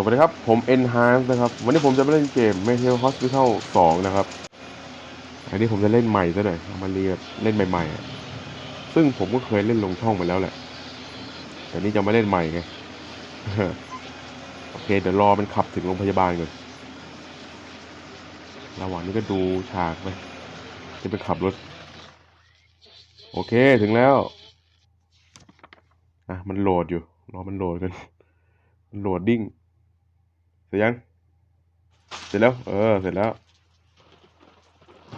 สวัสดีครับ ผม Enhance นะครับ วันนี้ผมจะมาเล่นเกม Metal Hospital 2 นะครับ อันนี้ผมจะเล่นใหม่ซะหน่อยมาเรียบเล่นใหม่ๆ ซึ่งผมก็เคยเล่นลงช่องไปแล้วแหละ แต่นี่จะมาเล่นใหม่ไง โอเค เดี๋ยวรอมันขับถึงโรงพยาบาลก่อน ระหว่างนี้ก็ดูฉากไป จะไปขับรถ โอเคถึงแล้ว อะ มันโหลดอยู่ รอมันโหลดกันโหลดดิ้ง เสร็จยัง เสร็จแล้ว เออ เสร็จแล้ว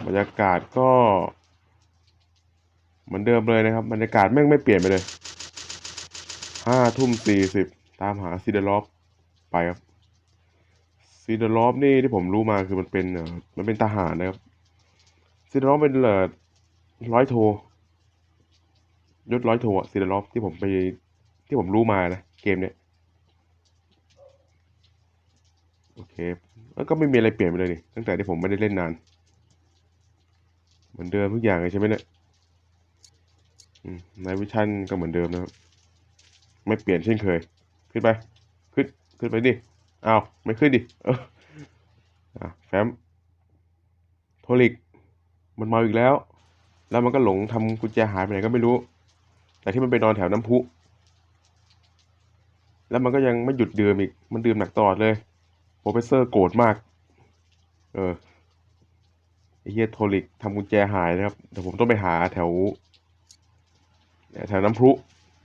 บรรยากาศก็ เหมือนเดิมเลยนะครับ บรรยากาศแม่งไม่เปลี่ยนไปเลยห้าทุ่มสี่สิบตามหาซีเดลอฟไปครับซีเดลอฟนี่ที่ผมรู้มาคือมันเป็นเออมันเป็นทหารนะครับซีเดลอฟเป็นเอ่อร้อยโทยศร้อยโทอะซีเดลอฟที่ผมไปที่ผมรู้มานะเกมเนี้ย โอเคแล้วก็ไม่มีอะไรเปลี่ยนไปเลยนี่ตั้งแต่ที่ผมไม่ได้เล่นนาน เหมือนเดิมทุกอย่างเลยใช่ไหมเนี่ยในวิชั่นก็เหมือนเดิมนะครับ ไม่เปลี่ยนเช่นเคย ขึ้นไป ขึ้น ขึ้นไปดิอ้าวไม่ขึ้นดิเอออะแฟ้มโทริก มันมาอีกแล้ว แล้วมันก็หลงทำกุญแจหายไปไหนก็ไม่รู้ แต่ที่มันไปนอนแถวน้ำพุ แล้วมันก็ยังไม่หยุดดื่มอีก มันดื่มหนักตลอดเลย โปรเฟสเซอร์โกรธมาก เออไอเฮียโทริกทำกุญแจหายนะครับ เดี๋ยวผมต้องไปหาแถวแถวน้ำพุ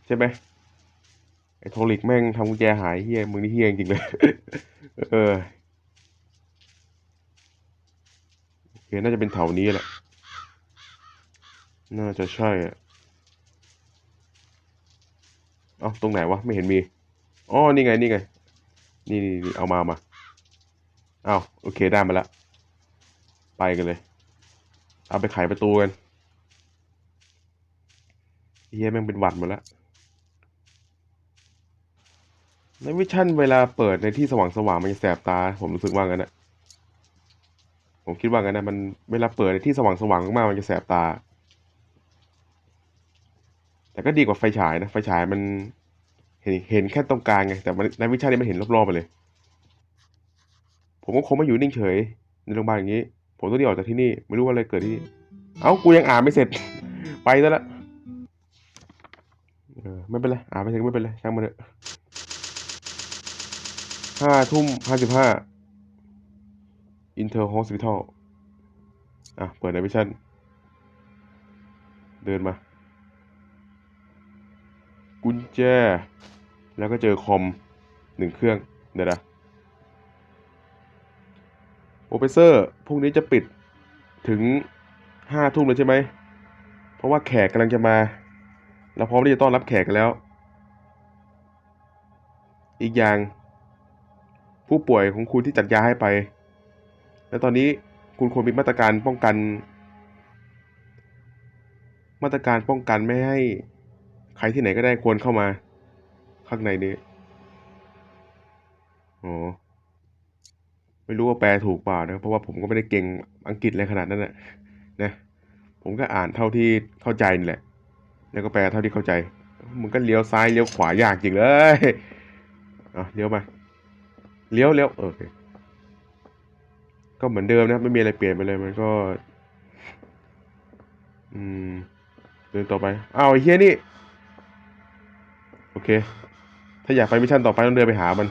ใช่ไหมไอโทริกแม่งทำกุญแจหายเฮียมึงนี่เฮียจริงเลย เออโอเคน่าจะเป็นแถวนี้แหละ น่าจะใช่อะเอ้าตรงไหนวะ ไม่เห็นมี อ๋อ นี่ไง นี่ไง นี่นี่เอามามา เอาวโอเคได้มาแล้ว ไปกันเลย เอาไปไขประตูกันเฮียแม่งเป็นหวัดหมดแล้วในวิชั่นเวลาเปิดในที่สว่างสว่างมันจะแสบตา ผมรู้สึกว่างั้นนะผมคิดว่างั้นนะมันเวลาเปิดในที่สว่างสว่างมากมันจะแสบตา แต่ก็ดีกว่าไฟฉายนะ ไฟฉายมันเห็นเห็นแค่ตรงกลางไงแต่ในวิชั่นนี้มันเห็นรอบๆไปเลย ผมก็คงไม่อยู่นิ่งเฉย ในโรงพยาบาลอย่างนี้ ผมต้องรีบออกจากที่นี่ ไม่รู้ว่าอะไรเกิดที่นี่เอ้ากูยังอ่านไม่เสร็จ ไปซะละเออไม่เป็นไรอ่านไม่เสร็จไม่เป็นไรช่างมันเถอะห้าทุ่มห้าสิบห้าอินเตอร์โฮสพิทอลอะ เปิดในวิชั่น เดินมา กุญแจ แล้วก็เจอคอมหนึ่งเครื่อง เดี๋ยวนะ โปรเฟสเซอร์พรุ่งนี้จะปิดถึงห้าทุ่มเลยใช่ไหม เพราะว่าแขกกำลังจะมา เราพร้อมที่จะต้อนรับแขกกันแล้ว อีกอย่าง ผู้ป่วยของคุณที่จัดยาให้ไป และตอนนี้คุณควรมีมาตรการป้องกัน มาตรการป้องกันไม่ให้ใครที่ไหนก็ได้ควรเข้ามา ข้างในนี้ อ๋อ ไม่รู้ว่าแปลถูกเปล่านะเพราะว่าผมก็ไม่ได้เก่งอังกฤษอะไรขนาดนั้นนะนะผมก็อ่านเท่าที่เข้าใจนี่แหละ แล้วก็แปลเท่าที่เข้าใจมึงก็เลี้ยวซ้ายเลี้ยวขวายากจริงเลยอะเลี้ยวมาเลี้ยวเลี้ยวเออโอเคก็เหมือนเดิมนะไม่มีอะไรเปลี่ยนไปเลยมันก็ อืมเดินต่อไปอ้าวเฮียนี่ โอเค ถ้าอยากไปมิชชั่นต่อไปต้องเดินไปหามัน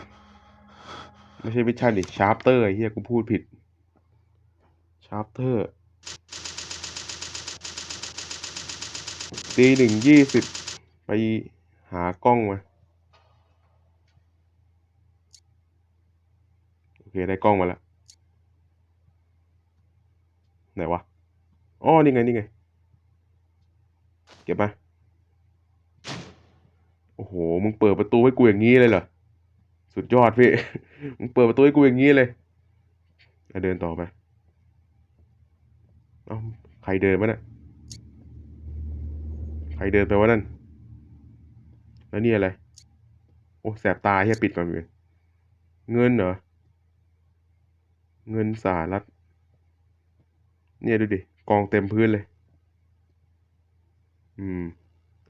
ไม่ใช่มิชชั่นดิชาร์ปเตอร์ไอ้เหี้ยกูพูดผิดชาร์ปเตอร์ตีหนึ่งยี่สิบไปหากล้องมาโอเค ได้กล้องมาแล้ว ไหนวะอ๋อนี่ไง นี่ไง เก็บมา โอ้โห มึงเปิดประตูให้กูอย่างนี้เลยเหรอ สุดยอดพี่ มึงเปิดประตูให้กูอย่างนี้เลยเดินต่อไป เอ้าใครเดินมาน่ะใครเดินไปวะนั่น แล้วนี่อะไร โอ้แสบตาเฮียปิดก่อนเลยเงินเหรอ เงินสหรัฐ เนี่ยดูดิ กองเต็มพื้นเลย อืม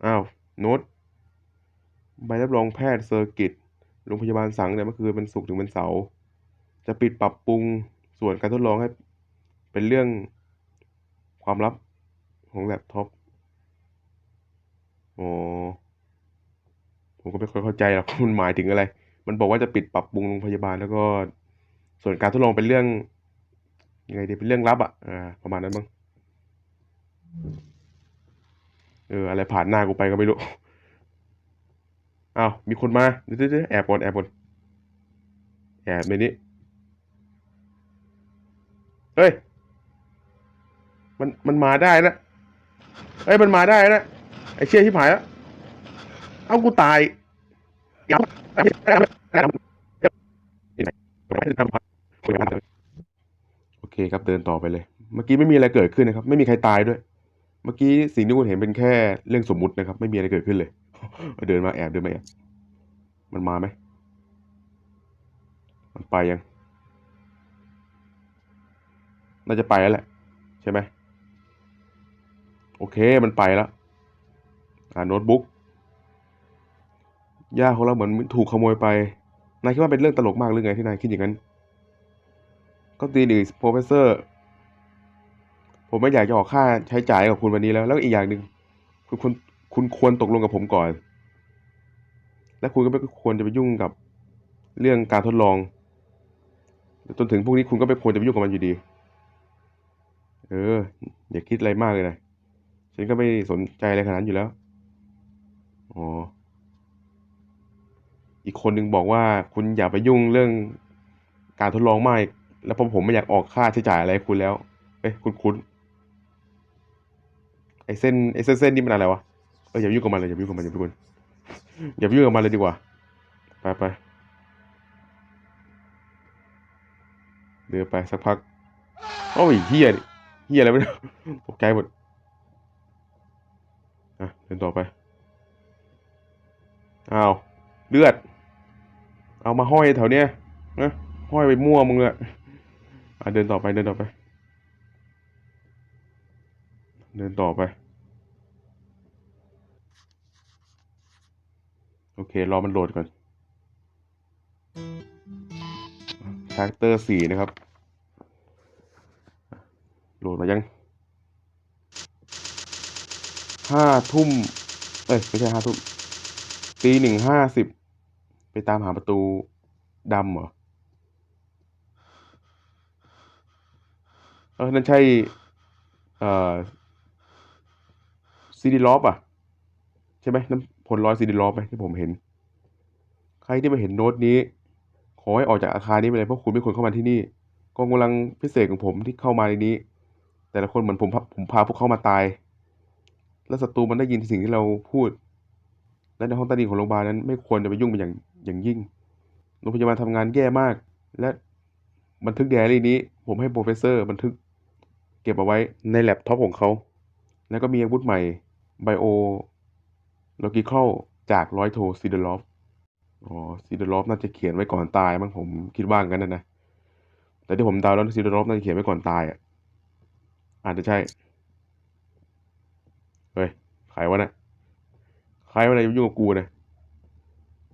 อ้าว โน้ต ใบรับรองแพทย์เซอร์กิต โรงพยาบาลสั่งเนี่ยเมื่อคืนเป็นศุกร์ถึงเป็นเสาร์จะปิดปรับปรุงส่วนการทดลองให้เป็นเรื่องความลับของแล็ปท็อปอ๋อผมก็ไม่ค่อยเข้าใจหรอกมันหมายถึงอะไร มันบอกว่าจะปิดปรับปรุงโรงพยาบาลแล้วก็ ส่วนการทดลองเป็นเรื่องยังไงดีเป็นเรื่องลับอะอ่าประมาณนั้นมั้งเอออะไรผ่านหน้ากูไปก็ไม่รู้ อ้าวมีคนมาเดี๋ยวเดี๋ยวเดี๋ยวแอบก่อนแอบก่อนแอบในนี้เฮ้ย มันมันมาได้นะเฮ้ยมันมาได้นะไอ้เชี่ยที่ผายแล้วเอากูตายโอเคครับเดินต่อไปเลย เมื่อกี้ไม่มีอะไรเกิดขึ้นนะครับ ไม่มีใครตายด้วย เมื่อกี้สิ่งที่คุณเห็นเป็นแค่เรื่องสมมุตินะครับ ไม่มีอะไรเกิดขึ้นเลย เดินมาแอบเดินมาแอบมันมาไหม มันไปยัง น่าจะไปแล้วแหละ ใช่ไหม โอเคมันไปแล้ว อ่าโน้ตบุ๊กย่าของเราเหมือนถูกขโมยไป นายคิดว่าเป็นเรื่องตลกมากหรือไงที่นายคิดอย่างนั้น ก็ตีดีโปรเฟสเซอร์ ผมไม่อยากจะออกค่าใช้จ่ายกับคุณวันนี้แล้ว แล้วอีกอย่างหนึ่งคือคุณ คุณควรตกลงกับผมก่อน และคุณก็ไม่ควรจะไปยุ่งกับเรื่องการทดลอง จนถึงพวกนี้คุณก็ไม่ควรจะไปยุ่งกับมันอยู่ดี เออ อย่าคิดอะไรมากเลยนะ ฉันก็ไม่สนใจอะไรขนาดนั้นอยู่แล้ว อ๋อ อีกคนหนึ่งบอกว่าคุณอย่าไปยุ่งเรื่องการทดลองมาก แล้วพราะผมไม่อยากออกค่าใช้จ่ายอะไรคุณแล้ว เอ้ยคุณคุณไอเส้นไอเส้นเส้นนี่มันอะไรวะ อออย่าไปยุ่งกับมันเลยอย่าไปยุ่งกับมันอย่าไปยุ่งกับมันอย่าไปยุ่งกับมันเลยดีกว่า ไปไปเดินไปสักพักโอ้ยเฮียดิเฮียอะไรไม่รู้ตกใจหมดอะเดินต่อไปอ้าวเลือด เอามาห้อยแถวเนี้ยนะห้อยไปมั่วมึงเลยอะเดินต่อไปเดินต่อไป เดินต่อไป โอเค รอมันโหลดก่อนชาร์เตอร์สี่นะครับ โหลดมายังห้าทุ่ม เอ้ย ไม่ใช่ห้าทุ่มตีหนึ่งห้าสิบไปตามหาประตูดำเหรอ เออนั่นใช่ เอ่อซีดีล็อบอะ ใช่ไหมน้ำ ผลร้อยซีดีล็อบไหมที่ผมเห็น ใครที่มาเห็นโน้ตนี้ขอให้ออกจากอาคารนี้ไปเลยเพราะคุณไม่ควรเข้ามาที่นี่กองกำลังพิเศษของผมที่เข้ามาในนี้ แต่ละคนเหมือนผมผมพาพวกเขามาตาย และศัตรูมันได้ยินสิ่งที่เราพูด และในห้องใต้ดินของโรงพยาบาลนั้น ไม่ควรจะไปยุ่งเป็นอย่างอย่างยิ่งโรงพยาบาลทำงานแย่มาก และบันทึกไดรี่นี้ ผมให้โปรเฟสเซอร์บันทึก เก็บเอาไว้ในแล็ปท็อปของเขา แล้วก็มีอาวุธใหม่ไบโอ โลกิคอลจากร้อยโทซิเดลอฟอ๋อซิเดลอฟน่าจะเขียนไว้ก่อนตายมั้งผมคิดว่างั้นนะนะ แต่ที่ผมเดาแล้วซิเดลอฟน่าจะเขียนไว้ก่อนตายอะ อาจจะใช่ เฮ้ย ใครวะเนะใครวะเนะมายุ่งกับกูนะ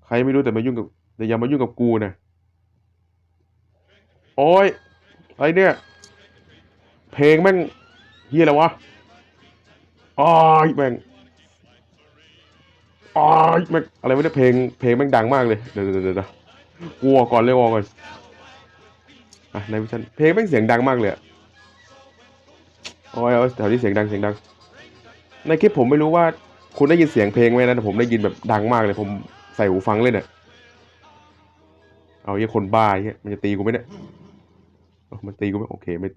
ใครไม่รู้แต่มายุ่งกับแต่อย่ามายุ่งกับกูนะโอ้ยอะไรเนี่ย เพลงแม่งเฮียอะไรวะอ้ายแม่ง อ้ายแม่งอะไรไม่ได้เพลงเพลงแม่งดังมากเลย เดี๋ยวเดี๋ยวเดี๋ยวกลัวก่อนเลยกลัวก่อนอะในวิชันเพลงแม่งเสียงดังมากเลยอะโอ้ยแถวนี้เสียงดังเสียงดัง ในคลิปผมไม่รู้ว่าคุณได้ยินเสียงเพลงไหมนะแต่ผมได้ยินแบบดังมากเลย ผมใส่หูฟังเลยเนี่ยเอาเหี้ยคนบ้าเหี้ยมันจะตีกูไหมเนี่ยมันตีกูไหมโอเคไม่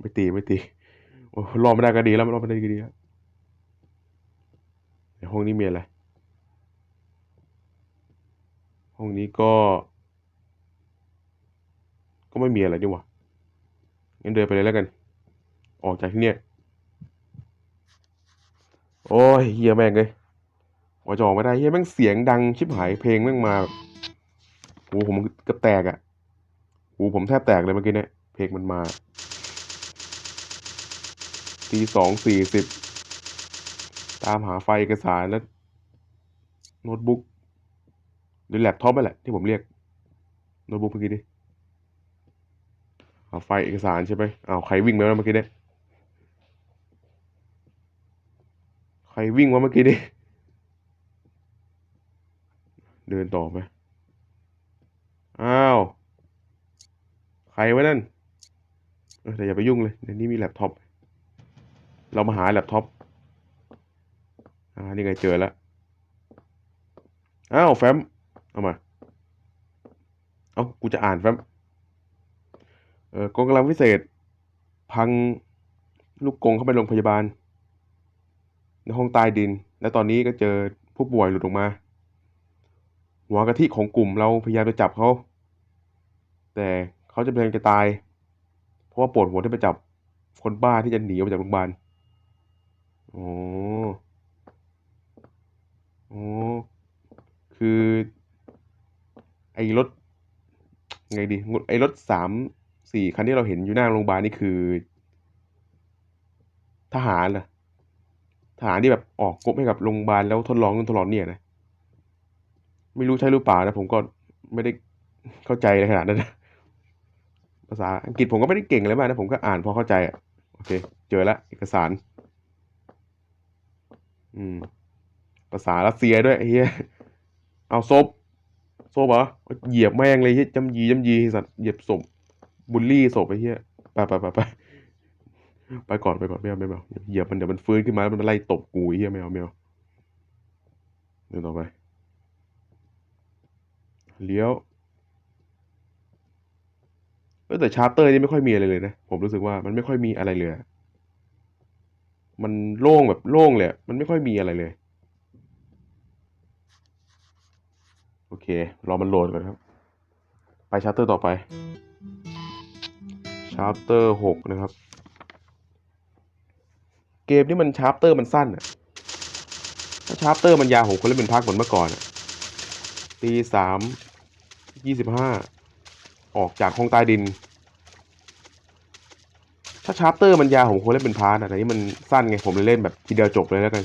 ไม่ตีไม่ตีโอ้รอไม่ได้ก็ดีแล้วรอไม่ได้ก็ดีแล้วในห้องนี้มีอะไร ห้องนี้ก็ ก็ไม่มีอะไรดีกว่างั้นเดินไปเลยแล้วกัน ออกจากที่เนี่ย โอ้ยเฮียแม่งเลยกว่าจะออกไม่ได้เฮียแม่งเสียงดังชิบหายเพลงแม่งมาหูผมกือบแตกอะ่ะหูผมแทบแตกเลยเมื่อกี้เนี่ยเพลงมันมาตีสองสี่สิบตามหาไฟเอกสารแล้วโน้ตบุ๊ก รือแล็ปท็อปนั่นแหละที่ผมเรียกโน้ตบุ๊กเมื่อกี้ดิเอาไฟเอกสารใช่ไหมเอาใครวิ่งมาแล้วเมื่อกี้เนี่ยใครวิ่งมาเมื่อกี้ดิเดินต่อไปอ้าว ใครวะนั่นเออแต่อย่าไปยุ่งเลยในนี้มีแล็ปท็อป เรามาหาแล็ปท็อป อ่า นี่ไงเจอแล้ว อ้าว แฟ้ม เอามา เอากูจะอ่านแฟ้มเออกองกำลังพิเศษ พังลูกกงเข้าไปโรงพยาบาล ในห้องใต้ดิน และตอนนี้ก็เจอผู้ป่วยหลุดออกมา หัวกะทิของกลุ่มเราพยายามจะจับเขา แต่เขาจะเป็นจะตาย เพราะว่าปวดหัวที่ไปจับคนบ้าที่จะหนีออกจากโรงพยาบาลโอ้โอ้คือ ไอ้รถไงดีไอ้รถสามสี่คันที่เราเห็นอยู่หน้าโรงพยาบาลนี่คือ ทหารเหรอทหารที่แบบออกกบให้กับโรงพยาบาลแล้วทดลองนู่นทดลองเนี่ยนะไม่รู้ใช่หรือเปล่านะผมก็ไม่ได้เข้าใจในขนาดนั้นนะภาษาอังกฤษผมก็ไม่ได้เก่งอะไรมากนะผมก็อ่านพอเข้าใจอะโอเค เจอล้วเอกสาร อืม ภาษารัสเซียด้วยเฮียเอาซบ ซบเหรอเหยียบแม่งเลยเฮียจำยีจำยีสัตว์เหยียบศพบุลลี่ศพไอ้เฮียไปไปไปไปไปก่อนไปก่อนไม่เอาไม่เอาเหยียบมันเดี๋ยวมันฟื้นขึ้นมาแล้วมันไล่ตบกูไอ้เฮียไม่เอาไม่เอาเดินต่อไปเลี้ยวเออแต่ชาร์เตอร์นี่ไม่ค่อยมีอะไรเลยนะผมรู้สึกว่ามันไม่ค่อยมีอะไรเลยอะมันโล่งแบบโล่งเลยอะมันไม่ค่อยมีอะไรเลย โอเค รอมันโหลดก่อนครับ ไปชาร์เตอร์ต่อไป ชาร์เตอร์หกนะครับ เกมนี้มันชาร์เตอร์มันสั้นอะถ้าชาร์เตอร์มันยาวผมคนเล่นเป็นพักเหมือนเมื่อก่อนอะตีสามยี่สิบห้าออกจากห้องใต้ดิน ถ้าชาร์เตอร์มันยาวผมควรเล่นเป็นพาร์ทอะแต่นี่มันสั้นไงผมเลยเล่นแบบทีเดียวจบเลยแล้วกัน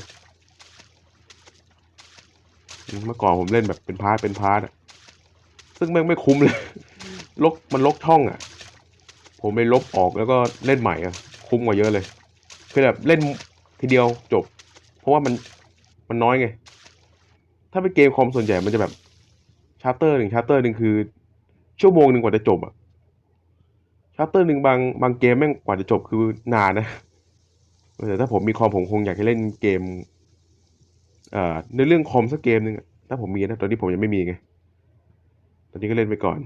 เมื่อก่อนผมเล่นแบบเป็นพาร์ทเป็นพาร์ทอะซึ่งแม่งไม่คุ้มเลย ลกมันลกช่องอะผมไปลบออกแล้วก็เล่นใหม่อะคุ้มกว่าเยอะเลย คือแบบเล่นทีเดียวจบ เพราะว่ามันมันน้อยไง ถ้าเป็นเกมคอมส่วนใหญ่มันจะแบบชาร์เตอร์หนึ่งชาร์เตอร์หนึ่งคือ ชั่วโมงหนึ่งกว่าจะจบอะชาร์เตอร์หนึ่งบางบางเกมแม่งกว่าจะจบคือนานนะแต่ถ้าผมมีคอมผมคงอยากให้เล่นเกมเอ่อ ในเรื่องคอมสักเกมหนึ่งถ้าผมมีนะตอนนี้ผมยังไม่มีไง ตอนนี้ก็เล่นไปก่อน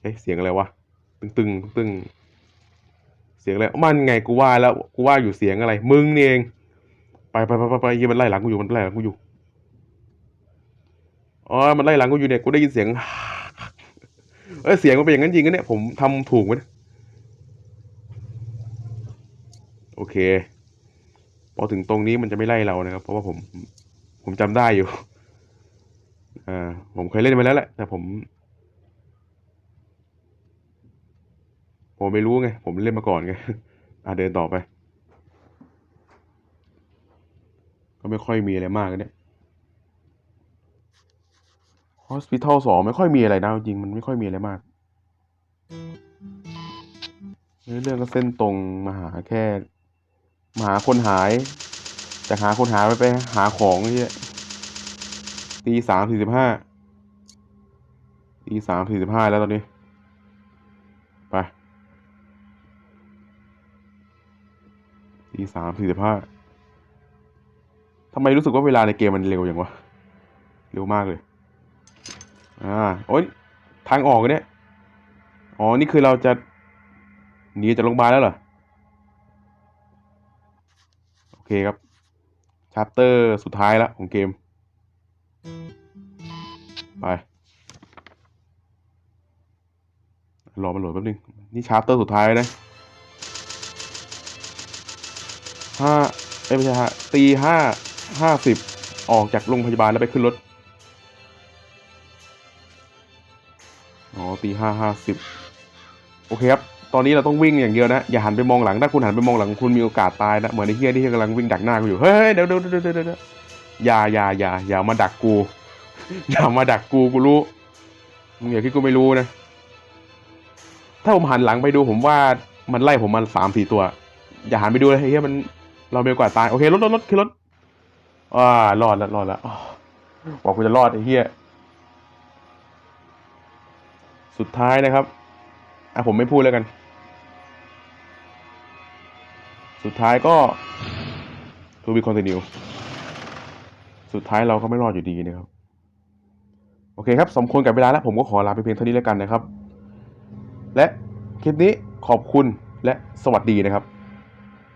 เอ๊ะเสียงอะไรวะตึงตึงตึงเสียงอะไรมันไงกูว่าแล้วกูว่าอยู่เสียงอะไร มึงนี่เอง ไปไปไปไปไปเหี้ยมันไล่หลังกูอยู่มันไล่หลังกูอยู่อ๋อมันไล่หลังกูอยู่เนี่ยกูได้ยินเสียงเอ้ยเสียงมันเป็นอย่างนั้นจริงนะเนี่ยผมทำถูกไหมโอเค พอถึงตรงนี้มันจะไม่ไล่เรานะครับ เพราะว่าผมผมจำได้อยู่อ่าผมเคยเล่นมาแล้วแหละ แต่ผม ผมไม่รู้ไง ผมเล่นมาก่อนไงอะเดินต่อไป ก็ไม่ค่อยมีอะไรมากเนี่ย Hospital สองไม่ค่อยมีอะไรนะจริงมันไม่ค่อยมีอะไรมากเรื่องก็เส้นตรงมาหาแค่ หาคนหายจากหาคนหายไปไปหาของที่ตีสามสี่สิบห้าตีสามสี่สิบห้าแล้วตอนนี้ ไปตีสามสี่สิบห้าทำไมรู้สึกว่าเวลาในเกมมันเร็วอย่างวะ เร็วมากเลย อ่า โอ๊ย ทางออกเนี่ย อ๋อ นี่คือเราจะหนีจากโรงพยาบาลแล้วเหรอ อเคครับชาร์เตอร์สุดท้ายแล้วของเกม ไป รอมันโหลดแป๊บนึง นี่ชาร์เตอร์สุดท้ายนะห้าเอ้ยไม่ใช่ฮะตีห้าห้าสิบออกจากโรงพยาบาลแล้วไปขึ้นรถ อ๋อตีห้าห้าสิบโอเคครับ ตอนนี้เราต้องวิ่งอย่างเดียวนะ อย่าหันไปมองหลัง ถ้าคุณหันไปมองหลังคุณมีโอกาสตายนะ เหมือนไอ้เฮียที่กำลังวิ่งดักหน้ากูอยู่ เฮ้ยเดี๋ยวเดี๋ยวเดี๋ยวเดี๋ยวเดี๋ยวอย่าอย่าอย่าอย่ามาดักกู อย่ามาดักกูกูรู้มึงอย่าคิดกูไม่รู้นะ ถ้าผมหันหลังไปดูผมว่ามันไล่ผมมาสามสี่ตัว อย่าหันไปดูเลยไอ้เฮียมันเราเร็วกว่าตาย โอเครถรถรถขึ้นรถอ่ารอดแล้วรอดแล้วอ้าวบอกกูจะรอดไอ้เฮียสุดท้ายนะครับอะผมไม่พูดแล้วกัน สุดท้ายก็ทูบีคอนติเนียสุดท้ายเราก็ไม่รอดอยู่ดีนะครับ โอเคครับสมควรกับเวลาแล้ว ผมก็ขอลาไปเพียงเท่านี้แล้วกันนะครับ และคลิปนี้ขอบคุณและสวัสดีนะครับ